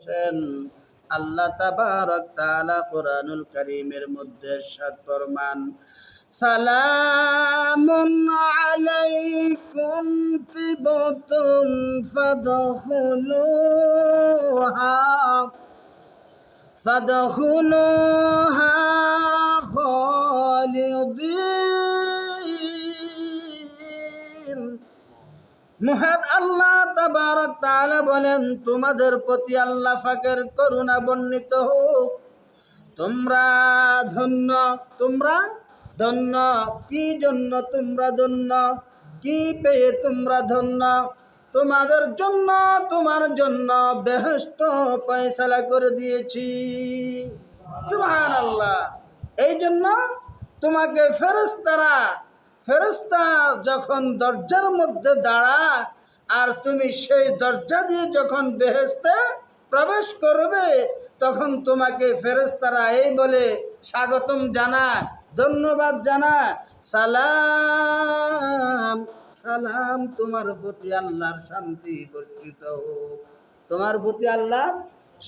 বলেছেন আল্লাহ তাবারক তাআলা কোরআনুল কারীমের মধ্যে সাত ফরমান, সালামুন আলাইকুম তিবতুম ফাদখুলুহা ফাদখুলুহা খালিদিন। মহান আল্লাহ বলেন, তোমাদের প্রতি আল্লাহ ফাকের করুণা বর্ণিত হোক। তোমরা ধন্য তোমরা ধন্য। কি জন্য তোমরা ধন্য? কি পেয়ে তোমরা ধন্য? তোমাদের জন্য, তোমার জন্য বেহেস্ত পয়সালা করে দিয়েছি। সুবহান আল্লাহ এই জন্য তোমাকে ফেরেস্তারা ফেরেস্তা যখন দরজার মধ্যে দাঁড়া আর তুমি সেই দরজা দিয়ে যখন বেহেস্তে প্রবেশ করবে, তখন তোমাকে ফেরেস্তারা এই বলে স্বাগতম জানা ধন্যবাদ জানা সালাম সালাম, তোমার প্রতি আল্লাহর শান্তি বর্ষিত হোক। তোমার প্রতি আল্লাহ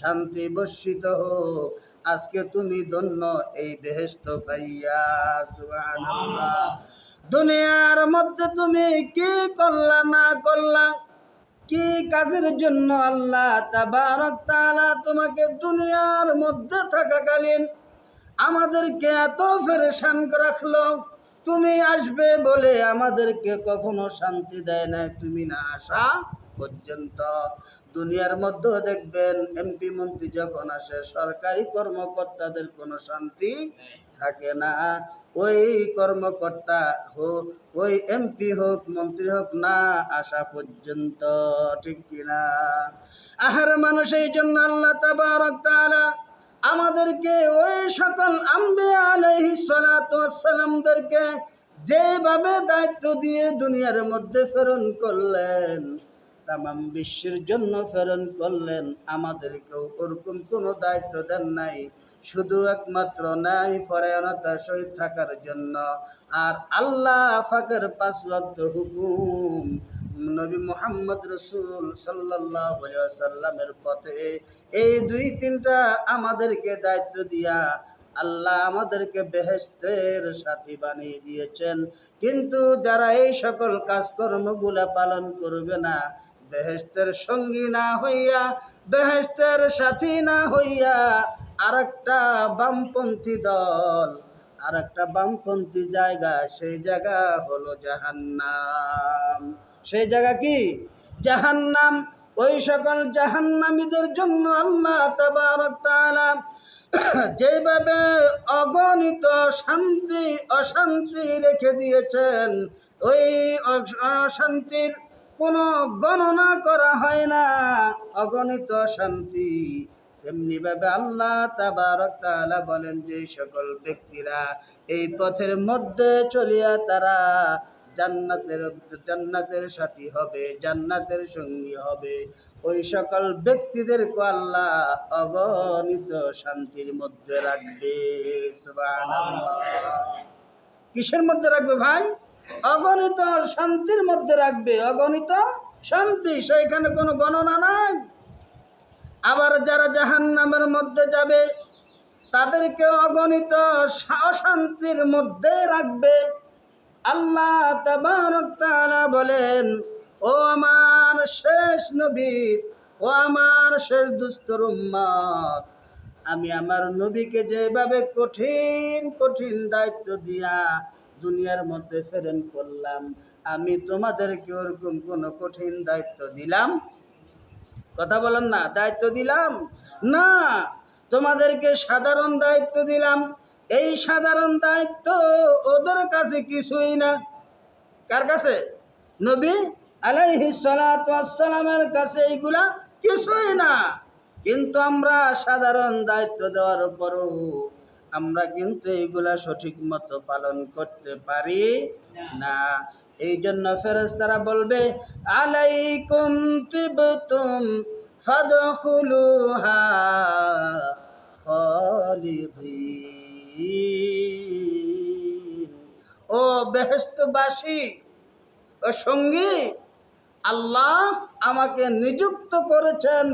শান্তি বর্ষিত হোক। আজকে তুমি ধন্য এই বেহেস্ত পাইয়া দুনিয়ার মধ্যে তুমি কি করলা, না করলা? কি কাজের জন্য আল্লাহ তাবারক তোমাকে দুনিয়ার মধ্যে থাকাকালীন আমাদেরকে এত ফেরেশান রাখল? তুমি আসবে বলে আমাদেরকে কখনো শান্তি দেয় না তুমি না আসা পর্যন্ত। দুনিয়ার মধ্যেও দেখবেন এমপি মন্ত্রী যখন আসে, সরকারি কর্মকর্তাদের কোনো শান্তি থাকে না। ওই কর্মকর্তা হোক ওই এমপি হোক, মন্ত্রী হোক না আসা পর্যন্ত ঠিক কিনা। আহার মানুষ এই জন্য আল্লাহ আমাদেরকে ওই সকল আম্বে ওয়াসসালামদেরকে যেভাবে দায়িত্ব দিয়ে দুনিয়ার মধ্যে প্রেরণ করলেন, তামাম বিশ্বের জন্য প্রেরণ করলেন, আমাদেরকেও ওরকম কোনো দায়িত্ব দেন নাই। শুধু একমাত্র নাই পরায়ণতার সহিত থাকার জন্য। আর আল্লাহ ফাকের পাঁচ হুকুম নবী মোহাম্মদ রসুল সাল্লামের পথে, এই দুই তিনটা আমাদেরকে দায়িত্ব দিয়া আল্লাহ আমাদেরকে বেহেস্তের সাথী বানিয়ে দিয়েছেন। কিন্তু যারা এই সকল কাজকর্মগুলা পালন করবে না বেহেস্তের সঙ্গী না হইয়া বেহেস্তের সাথী না হইয়া আর একটা বামপন্থী দল আর একটা বামপন্থী জায়গা, সেই জায়গা হলো জাহান্নাম। সেই জায়গা কি? জাহান্নাম। ওই সকল জাহান্নামীদের জন্য আল্লাহ যেভাবে অগণিত শান্তি, অশান্তি রেখে দিয়েছেন, ওই অশান্তির কোনো গণনা করা হয় না। অগণিত শান্তি তেমনি ভাবে আল্লাহ তাবারক তাআলা বলেন যে সকল ব্যক্তিরা এই পথের মধ্যে চলিয়া তারা জান্নাতের জান্নাতের সাথী হবে, জান্নাতের সঙ্গী হবে। ওই সকল ব্যক্তিদেরকে আল্লাহ অগণিত শান্তির মধ্যে রাখবে। কিসের মধ্যে রাখবে ভাই? অগণিত শান্তির মধ্যে রাখবে। অগণিত শান্তি। সেইখানে কোনো গণনা নাই। আবার যারা জাহান নামের মধ্যে যাবে, তাদেরকে অগণিত অশান্তির মধ্যে রাখবে। আল্লাহ বলেন, ও আমার শেষ নবী, ও আমার শেষ দুস্তর আমি আমার নবীকে যেভাবে কঠিন কঠিন দায়িত্ব দিয়া দুনিয়ার মধ্যে প্রেরণ করলাম, আমি তোমাদেরকে ওরকম কোনো কঠিন দায়িত্ব দিলাম কথা বলেন না, দায়িত্ব দিলাম? না, তোমাদেরকে সাধারণ দায়িত্ব দিলাম। এই সাধারণ দায়িত্ব ওদের কাছে কিছুই না। কার কাছে? নবী আলাইহি সালামের কাছে এইগুলা কিছুই না। কিন্তু আমরা সাধারণ দায়িত্ব দেওয়ার পরও আমরা কিন্তু এইগুলা সঠিক মতো পালন করতে পারি না। এই জন্য ফেরেশতারা বলবে, আলাইকুম তিবতুম ও বেহেশতবাসী, ও সঙ্গী, আল্লাহ আমাকে নিযুক্ত করেছেন।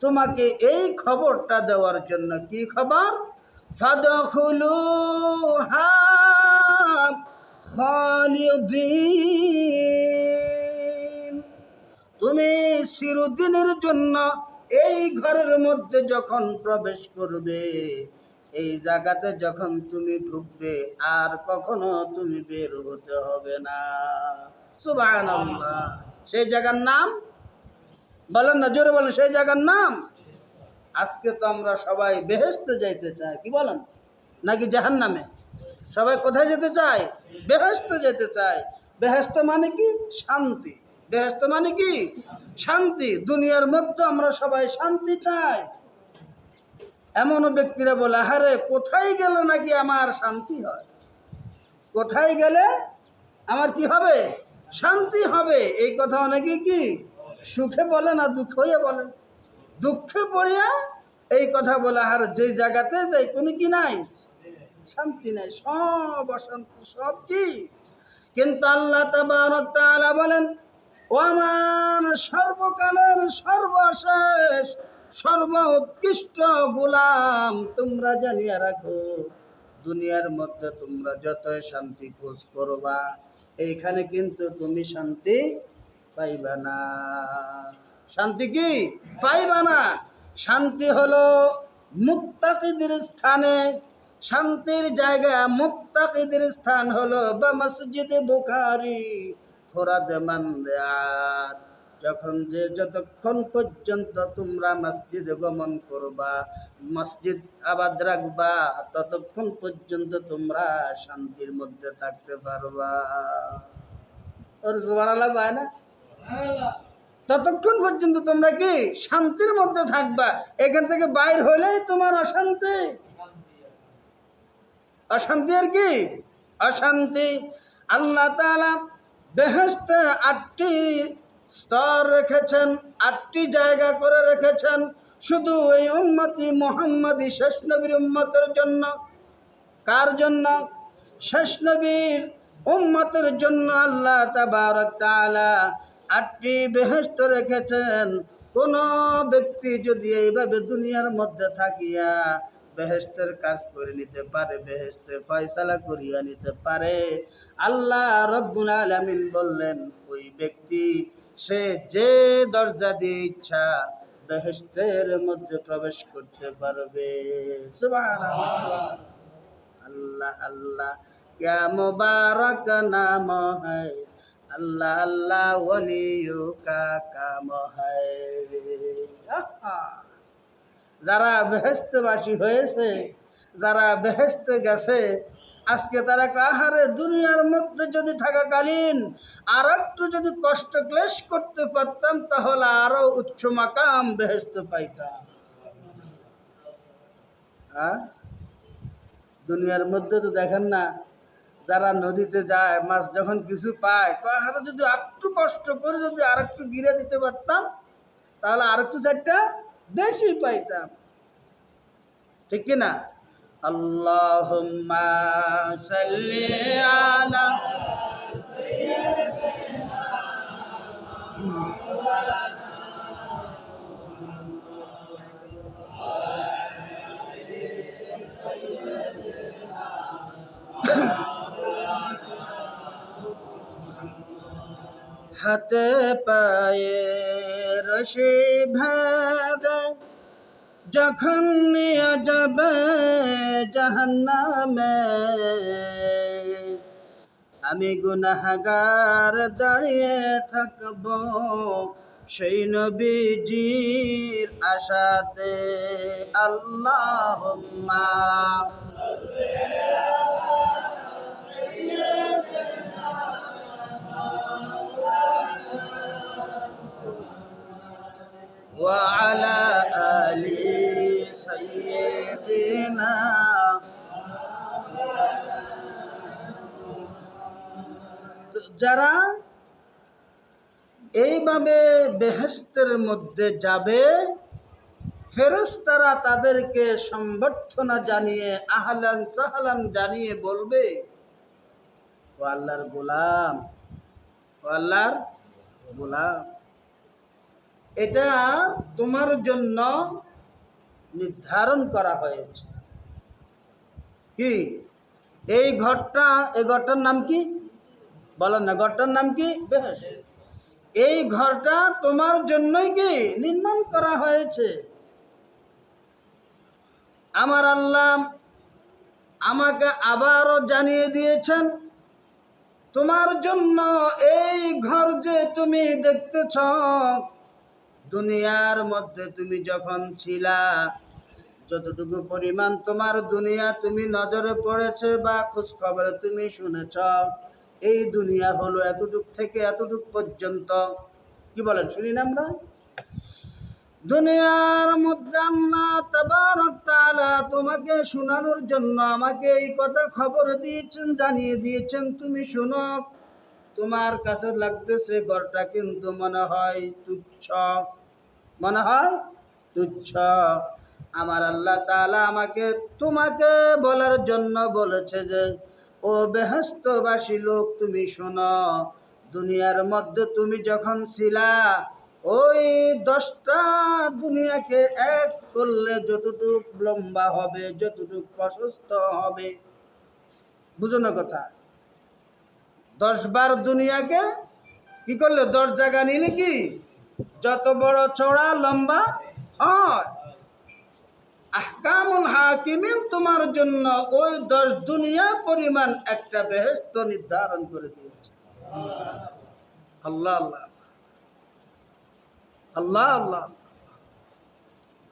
তোমাকে এই খবরটা দেওয়ার জন্য কি খবর? ফাদখুলুহা খালিদিন তুমি চিরদিনের জন্য এই ঘরের মধ্যে যখন প্রবেশ করবে, এই জায়গাতে যখন তুমি ঢুকবে, আর কখনো তুমি বের হতে হবে না। সুবহানাল্লাহ। সেই জায়গার নাম? বলেন না, জোরে বলেন, সেই জায়গার নাম? আজকে তো আমরা সবাই বেহেস্তে যাইতে চাই, কি বলেন? নাকি জাহান নামে সবাই কোথায় যেতে চায়? বেহেস্ত যেতে চায়। বেহেস্ত মানে কি? শান্তি। বেহেস্ত মানে কি? শান্তি। দুনিয়ার মধ্যে আমরা সবাই শান্তি চাই। এমনও ব্যক্তিরা বলে হারে কোথায় গেলে নাকি আমার শান্তি হয়? কোথায় গেলে আমার কি হবে? শান্তি হবে। এই কথা অনেকে কি? সুখে বলে না দুঃখে বলে। দুঃখে পড়িয়া এই কথা বলে আর যে জায়গাতে যাই, কোনো কি নাই? শান্তি নাই, সব অশান্তি, সব কি? কিন্তু আল্লাহ তাআলা বলেন ও আমার সর্বকালের সর্বশেষ সর্ব উৎকৃষ্ট গোলাম তোমরা জানিয়া রাখো, দুনিয়ার মধ্যে তোমরা যতই শান্তি খোঁজ করবা, এইখানে কিন্তু তুমি শান্তি পাইবা না। শান্তি কি? পাইবা না। শান্তি হলো মুক্তাকিদের স্থানে শান্তির জায়গা মুক্তাকিদের স্থান হলো বা মসজিদে বুখারি। ফোরাদ মান্দার যখন যে যতক্ষণ পর্যন্ত তোমরা মসজিদে গমন করবা মসজিদ আবাদ রাখবা ততক্ষণ পর্যন্ত তোমরা শান্তির মধ্যে থাকতে পারবা। ওর জোয়ার আলাদা হয় না? ততক্ষণ পর্যন্ত তোমরা কি শান্তির মধ্যে থাকবা? এখান থেকে বাইর হলেই তোমার অশান্তি। অশান্তি আর কি? অশান্তি। আল্লাহ তাআলা বেহেস্তে আটটি স্তর রেখেছেন, আটটি জায়গা করে রেখেছেন। শুধু এই উম্মতি মোহাম্মদী শেষ নবীর উম্মতের জন্য। কার জন্য? শেষ নবীর উম্মতের জন্য আল্লাহ তাআলা আটটি বেহেস্ত রেখেছেন। কোন ব্যক্তি যদি এইভাবে দুনিয়ার মধ্যে থাকিয়া বেহেস্তের কাজ করে নিতে পারে বেহেস্তে ফয়সালা করিয়া নিতে পারে। আল্লাহ রব্বুল আলামিন বললেন, ওই ব্যক্তি, সে যে দরজা দিয়ে ইচ্ছা বেহেস্তের মধ্যে প্রবেশ করতে পারবে। আল্লাহ আল্লাহ, ইয়া মুবারক নাম হয়। আল্লাহ আল্লাহ ওলিউ কা কাম হয়। যারা বেহেস্তবাসী হয়েছে, যারা বেহেস্তে গেছে, আজকে তারা কাহারে দুনিয়ার মধ্যে যদি থাকাকালীন আর একটু যদি কষ্ট ক্লেশ করতে পারতাম, তাহলে আরও উচ্চ মাকাম বেহেস্ত পাইতাম। হ্যাঁ দুনিয়ার মধ্যে তো দেখেন না, যারা নদীতে যায়, মাছ যখন কিছু পায় তাহলে যদি একটু কষ্ট করে যদি আর একটু গিরে দিতে পারতাম, তাহলে আর একটু চারটা বেশি পাইতাম। ঠিক কি না আল্লাহ আলা হাতে পায়ে রশি ভেদ যখন নিয়ে যাবে জাহান্নামে আমি গুনাহগার দাঁড়িয়ে থাকব সেই নবীজির আশাতে। আল্লাহ যারা এইভাবে বেহেস্তের মধ্যে যাবে, ফেরেশতারা তাদেরকে সম্বর্ধনা জানিয়ে, আহলান সাহলান জানিয়ে বলবে, ও আল্লাহর গোলাম, ও আল্লাহর গোলাম, এটা তোমার জন্য নির্ধারণ করা হয়েছে। কি? এই ঘরটা এই ঘরটার নাম কি? বলেন না, ঘরটার নাম কি? এই ঘরটা তোমার জন্যই কি নির্মাণ করা হয়েছে? আমার আল্লাহ আমাকে আবারও জানিয়ে দিয়েছেন, তোমার জন্য এই ঘর যে তুমি দেখতেছ, দুনিয়ার মধ্যে তুমি যখন ছিলা, যতটুকু পরিমাণ তোমার দুনিয়া তুমি নজরে পড়েছে বা খোঁজ খবরে তুমি শুনেছ এই দুনিয়া হলো এতটুক থেকে এতটুক পর্যন্ত। কি বলেন, শুনি না আমরা? দুনিয়ার মধ্যে আল্লাহ তোমাকে শোনানোর জন্য আমাকে এই কথা খবর দিয়েছেন, জানিয়ে দিয়েছেন। তুমি শোনো, তোমার কাছে লাগতেছে ঘরটা কিন্তু মনে হয় তুচ্ছ। মনে হয় তুচ্ছ। আমার আল্লাহ তাআলা আমাকে, তোমাকে বলার জন্য বলেছে যে ও বেহস্তবাসী লোক, তুমি শোনো, দুনিয়ার মধ্যে তুমি যখন ছিলা, ওই দশটা দুনিয়াকে এক করলে যতটুক লম্বা হবে, যতটুক প্রশস্ত হবে। বুঝো না কথা? দশ বার দুনিয়াকে কি করলে? দশ জায়গা নিলে কি? যত বড় চড়া লম্বা হয়। আহকামুল হাকিমিন তোমার জন্য ওই দশ দুনিয়া পরিমাণ একটা বেহেস্ত নির্ধারণ করে দিয়েছে। আল্লাহ আল্লাহ আল্লাহ। আল্লাহ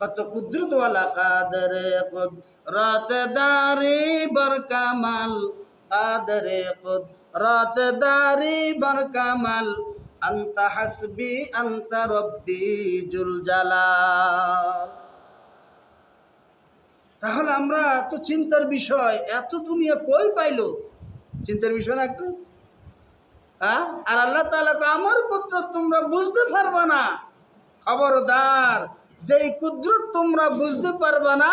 কত কুদরত ওয়ালা কাদরে কুদরত দারি বর কামাল কাদরে কুদরত দারি বর কামাল আন্ত হাসবি, আন্ত রব্বি জুল জালাল। তাহলে আমরা তো চিন্তার বিষয় এত দুনিয়া কই পাইলো? চিন্তার বিষয় না একটু হ্যাঁ? আর আল্লাহ কয়, আমার পুত্র তোমরা বুঝতে পারবে না। খবরদার যেই কুদরত তোমরা বুঝতে পারবে না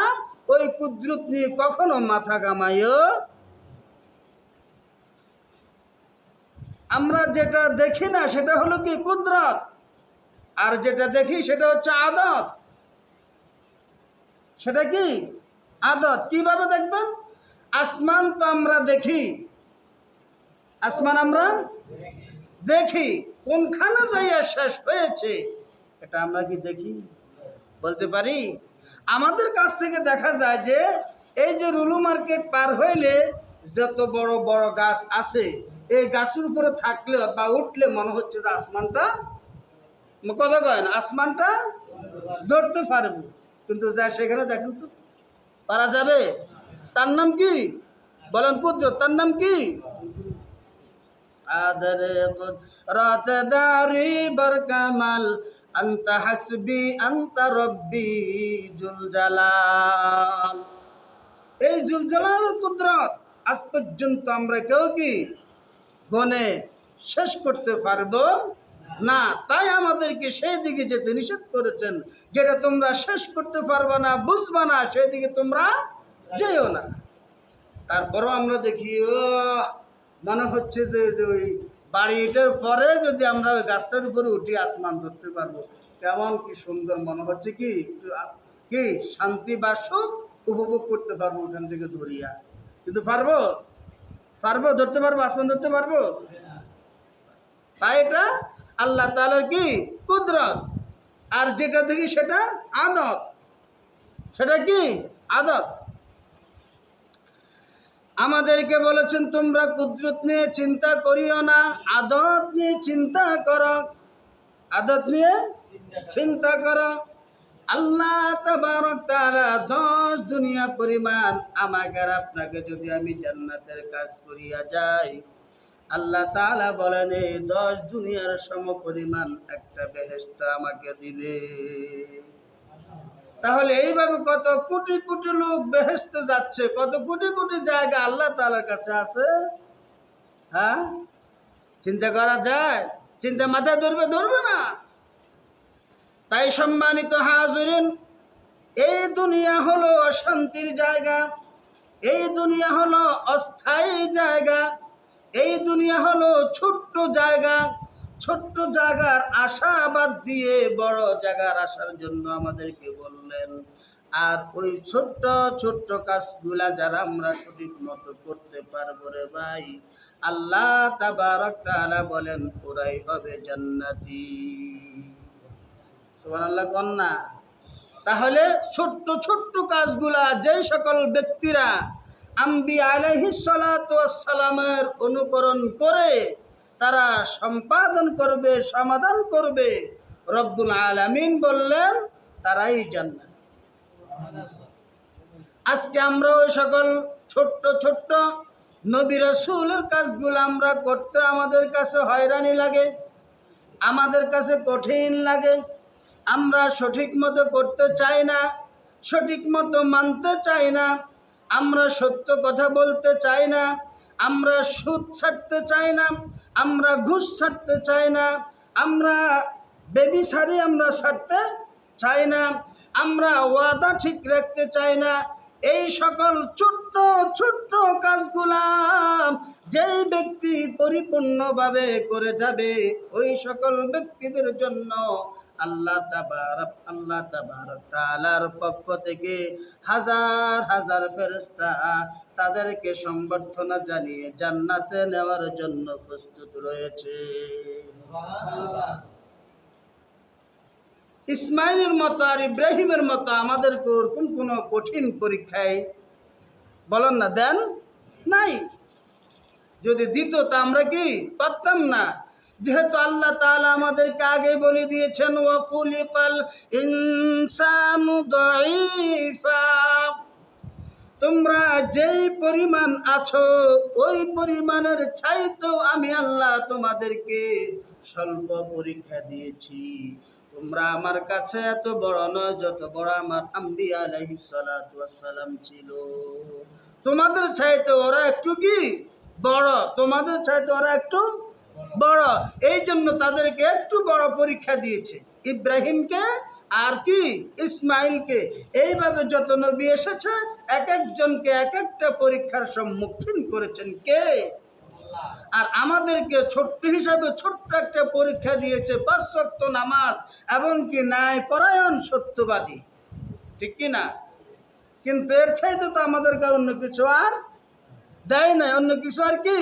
ওই কুদরত নিয়ে কখনো মাথা কামাইও আমরা যেটা দেখি না সেটা হলো কি কুদরত? আর যেটা দেখি সেটা হচ্ছে আদত সেটা কি? আদত, কীভাবে দেখবেন? আসমান তো আমরা দেখি। আসমান আমরা দেখি। কোনখানে যাইয়া শেষ হয়েছে, এটা আমরা কি দেখি? বলতে পারি? আমাদের কাছ থেকে দেখা যায় যে, এই যে রুলু মার্কেট পার হইলে যত বড় বড় গাছ আছে, এই গাছের উপরে থাকলে বা উঠলে মনে হচ্ছে যে আসমানটা কথা কয় না আসমানটা ধরতে পারব। কিন্তু যা সেখানে দেখেন তো পারা যাবে। তার নাম কি? বলেন কুদরত তার নাম কি? আদরে কুদরত দারি বর কামাল, আন্ত হাসবি, আন্ত রব্বি জুল এই জুল জালাল কুদরত, আজ পর্যন্ত আমরা কেউ কি? গনে শেষ করতে পারব না, তাই আমাদেরকে সেই দিকে যেতে নিষেধ করেছেন, যেটা তোমরা শেষ করতে পারবে না, বুঝবা না সেই দিকে তোমরা যেও না। তারপরও আমরা দেখি, ও, মনে হচ্ছে যে ওই বাড়িটার পরে যদি আমরা ওই গাছটার উপরে উঠি আসমান ধরতে পারব। কেমন কি সুন্দর মনে হচ্ছে কি কি শান্তি বা সুখ উপভোগ করতে পারব ওখান থেকে ধরিয়া। কিন্তু পারব? পারব? ধরতে পারব? আসমান ধরতে পারব? তাই এটা আল্লাহ তাআলার কি? কুদরত। আর যেটা দেখি সেটা আদত। সেটা কি? আদত। আমাদেরকে বলেছেন, তোমরা কুদরত নিয়ে চিন্তা করিও না, আদত নিয়ে চিন্তা কর। আদত নিয়ে চিন্তা করো। আল্লাহ তাআলা দশ দুনিয়া পরিমাণ আমাকে আপনাকে যদি আমি জান্নাতের কাজ করিয়া যাই আল্লাহ তাআলা বলেন, এই দশ দুনিয়ার সম পরিমাণ একটা বেহেশত আমাকে দিবে। তাহলে এইভাবে কত কোটি কোটি লোক বেহেশতে যাচ্ছে, কত কোটি কোটি জায়গা আল্লাহ তালার কাছে আছে? হ্যাঁ? চিন্তা করা যায়? চিন্তা মাথায় ধরবে? ধরবে না। তাই সম্মানিত হাজরিন, এই দুনিয়া হলো অশান্তির জায়গা, এই দুনিয়া হলো অস্থায়ী জায়গা। এই দুনিয়া হলো ছোট্ট জায়গা। ছোট্ট জায়গার আশাবাদ দিয়ে বড় জায়গার আসার জন্য আমাদেরকে বললেন, আর ওই ছোট্ট ছোট্ট কাজগুলা যারা আমরা সঠিক মতো করতে পারব রে ভাই, আল্লাহ তাবারক তাআলা বলেন, ওরাই হবে জান্নাতি। সুবহানাল্লাহ কন্যা তাহলে ছোট্ট ছোট্ট কাজগুলা যে সকল ব্যক্তিরা আম্বি আলাইহিসালামের অনুকরণ করে তারা সম্পাদন করবে, সমাধান করবে। রব্দুল আলামিন বললেন, তারাই জান্নাত। আজকে আমরা ওই সকল ছোট্ট ছোট্ট নবী রাসূলের কাজগুলো আমরা করতে আমাদের কাছে হয়রানি লাগে, আমাদের কাছে কঠিন লাগে। আমরা সঠিক মতো করতে চাই না সঠিক মতো মানতে চাই না। আমরা সত্য কথা বলতে চাই না, আমরা সুদ ছাড়তে চাই না, আমরা ঘুষ ছাড়তে চাই না, আমরা বেবি সারি আমরা ছাড়তে চাই না, আমরা ওয়াদা ঠিক রাখতে চাই না। এই সকল ছোট্ট ছোট্ট কাজগুলা যেই ব্যক্তি পরিপূর্ণভাবে করে যাবে, ওই সকল ব্যক্তিদের জন্য আল্লাহ তাবারক আল্লাহ তাবারক তাআলার পক্ষ থেকে হাজার হাজার ফেরেশতা তাদেরকে সম্বর্ধনা জানিয়ে জান্নাতে নেওয়ার জন্য প্রস্তুত রয়েছে। ইসমাইলের মতো আর ইব্রাহিমের মতো আমাদেরকে কোন কোনো কঠিন পরীক্ষায় বলেন না, দেন নাই। যদি দিত তা আমরা কি পারতাম না? যেহেতু আল্লাহ তাআলা আমাদেরকে আগে বলে দিয়েছেন ওয়াকুলিকাল ইনসানু দাঈফা। তোমরা যেই পরিমাণ আছো, ওই পরিমাণের চাইতেও আমি আল্লাহ তোমাদেরকে স্বল্প পরীক্ষা দিয়েছি। তোমরা আমার কাছে এত বড় নয়, যত বড় আমার আম্বি ওয়াসসালাম ছিল। তোমাদের চাইতে ওরা একটু কি বড়? তোমাদের চাইতে ওরা একটু বড়। এই জন্য তাদেরকে একটু বড় পরীক্ষা দিয়েছে। ইব্রাহিমকে আর কি? ইসমাইলকে। এইভাবে যত নবী এসেছে, এক একজনকে এক একটা পরীক্ষার সম্মুখীন করেছেন কে? আর আমাদেরকে ছোট্ট হিসাবে ছোট্ট একটা পরীক্ষা দিয়েছে শক্ত নামাজ এবং কি ন্যায় পরায়ণ সত্যবাদী। ঠিক কি না? কিন্তু এর চাইতে তো আমাদের কাছে অন্য কিছু আর দেয় নাই। অন্য কিছু আর কি?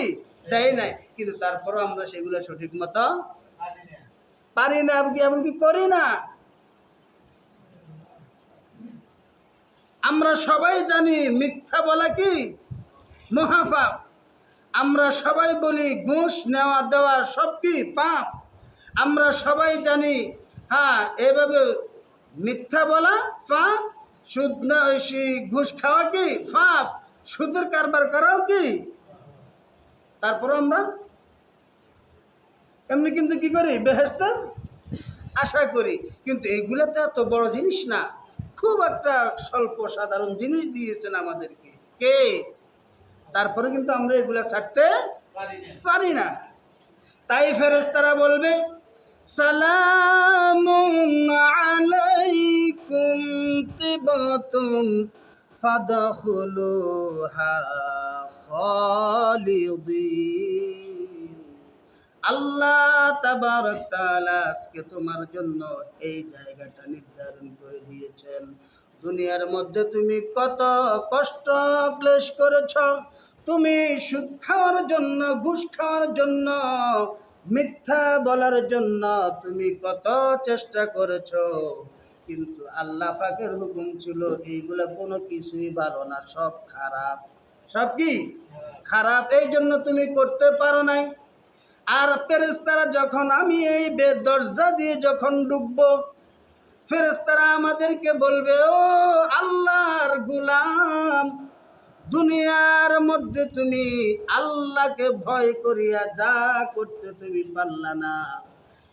দেয় নাই, কিন্তু তারপরও আমরা সেগুলো সঠিক মতো পারি না, এমনকি এমনকি করি না। আমরা সবাই জানি মিথ্যা বলা কি? মহাপাপ। আমরা সবাই বলি ঘুষ, নেওয়া, দেওয়া সব কি পাপ? আমরা সবাই জানি হ্যাঁ এভাবে মিথ্যা বলা পাপ সুদ ঘুষ খাওয়া কি পাপ? সুদের কারবার করাও কি তারপর আমরা এমনি কিন্তু কি করি? বেহেস্তের আশা করি। কিন্তু এইগুলো তো এত বড় জিনিস না। খুব একটা স্বল্প সাধারণ জিনিস দিয়েছেন আমাদেরকে। কে? তারপরে কিন্তু আমরা এগুলা ছাড়তে পারি না। তাই ফেরেশতারা বলবে, সালামুন আলাইকুম তিবাতুম ফাদখুলুহা। খালিদিন। আল্লাহ তাবারক তাআলা আজকে তোমার জন্য এই জায়গাটা নির্ধারণ করে দিয়েছেন। দুনিয়ার মধ্যে তুমি কত কষ্ট ক্লেশ করেছ, তুমি সুদ খাওয়ার জন্য, ঘুষ খাওয়ার জন্য, মিথ্যা বলার জন্য তুমি কত চেষ্টা করেছ। কিন্তু আল্লাহ পাকের হুকুম ছিল, এইগুলা কোনো কিছুই ভালো না, সব খারাপ। সব কি? খারাপ, এই জন্য তুমি করতে পারো নাই। আর ফেরেস্তারা যখন আমি এই দরজা দিয়ে যখন ঢুকবো ফেরেস্তারা আমাদেরকে বলবে, ও আল্লাহর গুলাম, দুনিয়ার মধ্যে তুমি আল্লাহকে ভয় করিয়া যা করতে তুমি পারলা না।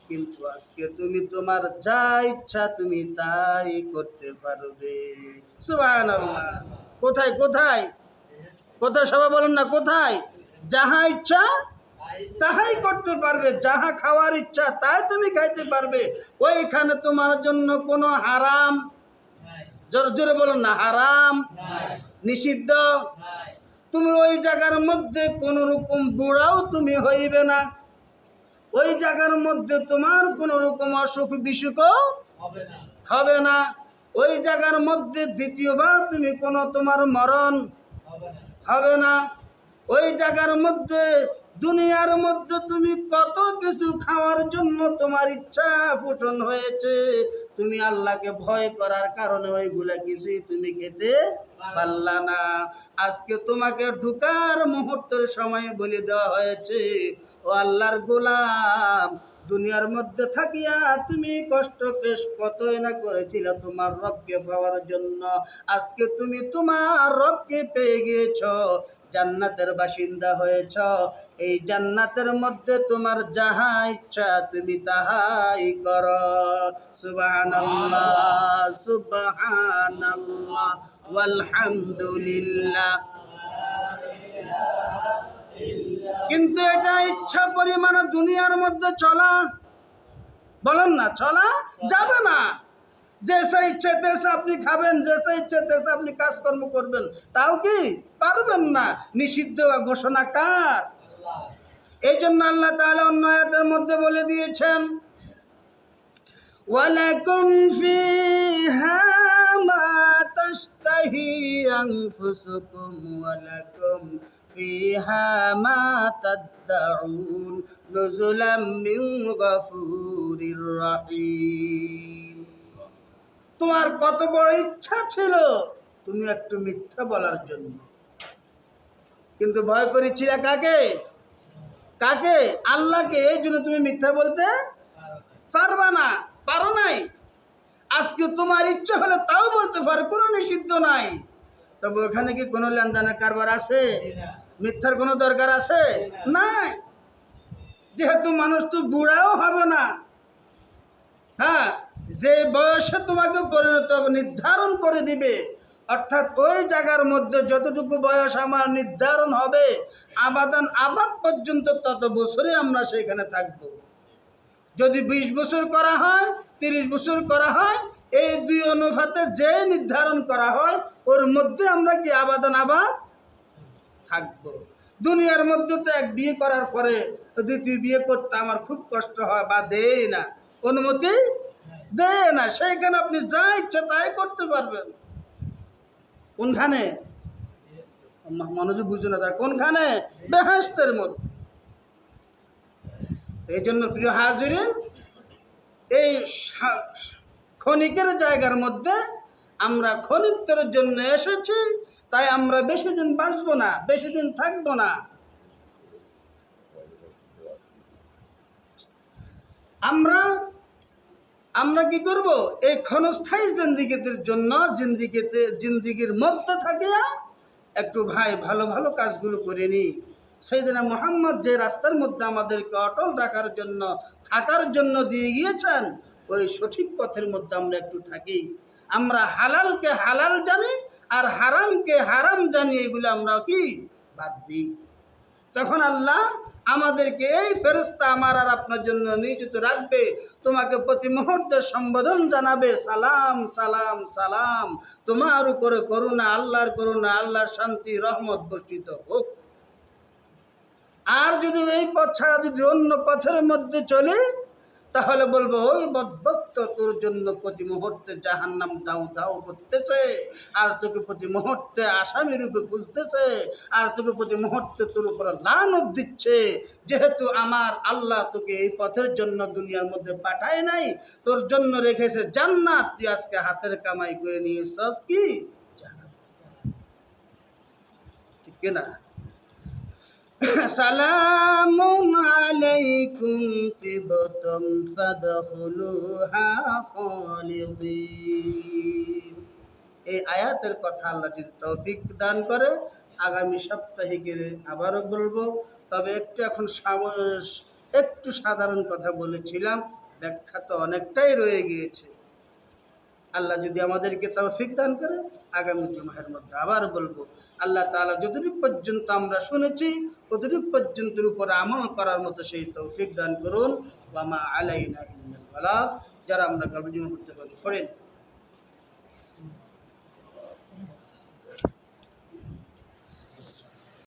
কিন্তু আজকে তুমি তোমার যা ইচ্ছা তুমি তাই করতে পারবে। কোথায় কোথায়? কোথায়? সবাই বলেন না, কোথায়? যাহা ইচ্ছা, তাহাই করতে পারবে। যাহা খাওয়ার ইচ্ছা, তাই তুমি খাইতে পারবে। ওইখানে তোমার জন্য কোনো হারাম, জোর জোরে বলুন না, হারাম, নিষিদ্ধ। তুমি ওই জায়গার মধ্যে কোন রকম বুড়াও তুমি হইবে না। ওই জায়গার মধ্যে তোমার কোন রকম অসুখ বিসুখ হবে না হবে না। ওই জায়গার মধ্যে দ্বিতীয়বার তুমি কোনো তোমার মরণ হবে না। ওই জায়গার মধ্যে, দুনিয়ার মধ্যে তুমি কত কিছু খাওয়ার জন্য তোমার ইচ্ছা পোষণ হয়েছে। তুমি আল্লাহকে ভয় করার কারণে ওইগুলা কিছুই তুমি খেতে পারলা না। আজকে তোমাকে ঢুকার মুহূর্তের সময় বলে দেওয়া হয়েছে, ও আল্লাহর গোলাম দুনিয়ার মধ্যে থাকিয়া তুমি কষ্ট ক্লেশ কতই না করেছিল তোমার রবকে পাওয়ার জন্য। আজকে তুমি তোমার রবকে পেয়ে গিয়েছ, জান্নাতের বাসিন্দা হয়েছ। এই জান্নাতের মধ্যে তোমার যাহা ইচ্ছা তুমি তাহাই কর। সুবহানাল্লাহ সুবহানাল্লাহ, ওয়ালহামদুলিল্লাহ। কিন্তু এটা ইচ্ছা পরিমাণে দুনিয়ার মধ্যে চলা, বলেন না, চলা যাবে না। যেসে ইচ্ছে তেসে আপনি খাবেন যেসে ইচ্ছে তেসে আপনি কাজকর্ম করবেন, তাও কি পারবেন না? নিষিদ্ধ ঘোষণা কার? এই জন্য আল্লাহ তাহলে অন্য আয়াতের মধ্যে বলে দিয়েছেন, ওয়ালাকুম ফিহা মা তাশতাহি আনফুসুকুম ওয়ালাকুম ফিহা মা তাদউন নুজুলাম মিন গফুরির রহিম তোমার কত বড় ইচ্ছা ছিল তুমি একটু মিথ্যা বলার জন্য। কিন্তু ভয় করেছিল কাকে? কাকে? আল্লাহকে। এই জন্য তুমি মিথ্যা বলতে পারবা না, পারো নাই। আজকে তোমার ইচ্ছা হলে তাও বলতে পারো, কোনো নিষিদ্ধ নাই। তবে ওখানে কি কোনো লেনদেনের কারবার আছে? মিথ্যার কোনো দরকার আছে? নাই। যেহেতু মানুষ তো বুড়াও হবে না। হ্যাঁ যে বয়সে তোমাকে পরিণত নির্ধারণ করে দিবে, অর্থাৎ ওই জায়গার মধ্যে যতটুকু বয়স আমার নির্ধারণ হবে, আবাদান আবাদ পর্যন্ত তত বছরে আমরা সেখানে থাকব। যদি বিশ বছর করা হয়, তিরিশ বছর করা হয়, এই দুই অনুপাতে যে নির্ধারণ করা হয়, ওর মধ্যে আমরা কি আবাদান আবাদ থাকব। দুনিয়ার মধ্যে তো এক বিয়ে করার পরে দ্বিতীয় বিয়ে করতে আমার খুব কষ্ট হয়, বা দেয় না। অনুমতি দেয় না, সেইখানে আপনি যা ইচ্ছা তাই করতে পারবেন। কোনখানে? মনোযোগ বুঝো না, তার কোনখানে? বেহেস্তের মধ্যে। এই জন্য প্রিয় হাজিরিন, এই ক্ষণিকের জায়গার মধ্যে আমরা ক্ষণিকের জন্য এসেছি। তাই আমরা বেশি দিন বাঁচব না, বেশি দিন থাকব না। আমরা আমরা কি করব? এই ক্ষণস্থায়ী জিন্দিগিদের জন্য, জিন্দিগিতে, জিন্দিগির মধ্যে থাকিয়া একটু ভাই ভালো ভালো কাজগুলো করে নিই। সেইদিনা মোহাম্মদ যে রাস্তার মধ্যে আমাদেরকে অটল রাখার জন্য, থাকার জন্য দিয়ে গিয়েছেন, ওই সঠিক পথের মধ্যে আমরা একটু থাকি। আমরা হালালকে হালাল জানি আর হারামকে হারাম জানি, এগুলো আমরা কি? বাদ দিই। তখন আল্লাহ আমাদেরকে এই ফেরস্তা আমার আর আপনার জন্য নিয়োজিত রাখবে। তোমাকে প্রতি মুহূর্তে সম্বোধন জানাবে, সালাম সালাম সালাম। তোমার উপরে করুণা, আল্লাহর করুণা, আল্লাহর শান্তি, রহমত বর্ষিত হোক। আর যদি এই পথ ছাড়া যদি অন্য পথের মধ্যে চলে তাহলে বলব, ওই বদভক্ত তোর জন্য প্রতি মুহূর্তে জাহান্নাম দাও দাও করতেছে। আর তোকে প্রতি মুহূর্তে আসামি রূপে খুঁজতেছে। আর তোকে প্রতি মুহূর্তে তোর উপর লানত দিচ্ছে। যেহেতু আমার আল্লাহ তোকে এই পথের জন্য দুনিয়ার মধ্যে পাঠায় নাই, তোর জন্য রেখেছে জান্নাত। তুই আজকে হাতের কামাই করে নিয়ে সব কি? ঠিক না? سلام عليكم طبتم فادخلوها خالدين এই আয়াতের কথা আল্লাহ যদি তৌফিক দান করে আগামী সপ্তাহে গিয়ে আবারও বলবো তবে একটু এখন সাম- একটু সাধারণ কথা বলেছিলাম ব্যাখ্যা তো অনেকটাই রয়ে গিয়েছে আল্লাহ যদি আমাদেরকে তৌফিক দান করে, আগামী জুমাহের মধ্যে আবার বলব, আল্লাহ তালা যতটুকু পর্যন্ত আমরা শুনেছি, ততটুকু পর্যন্তর উপর আমল করার মতো সেই তৌফিক দান করুন। ওয়ামা আলাইনা যারা আমরা গর্ব করতে পারি পড়েন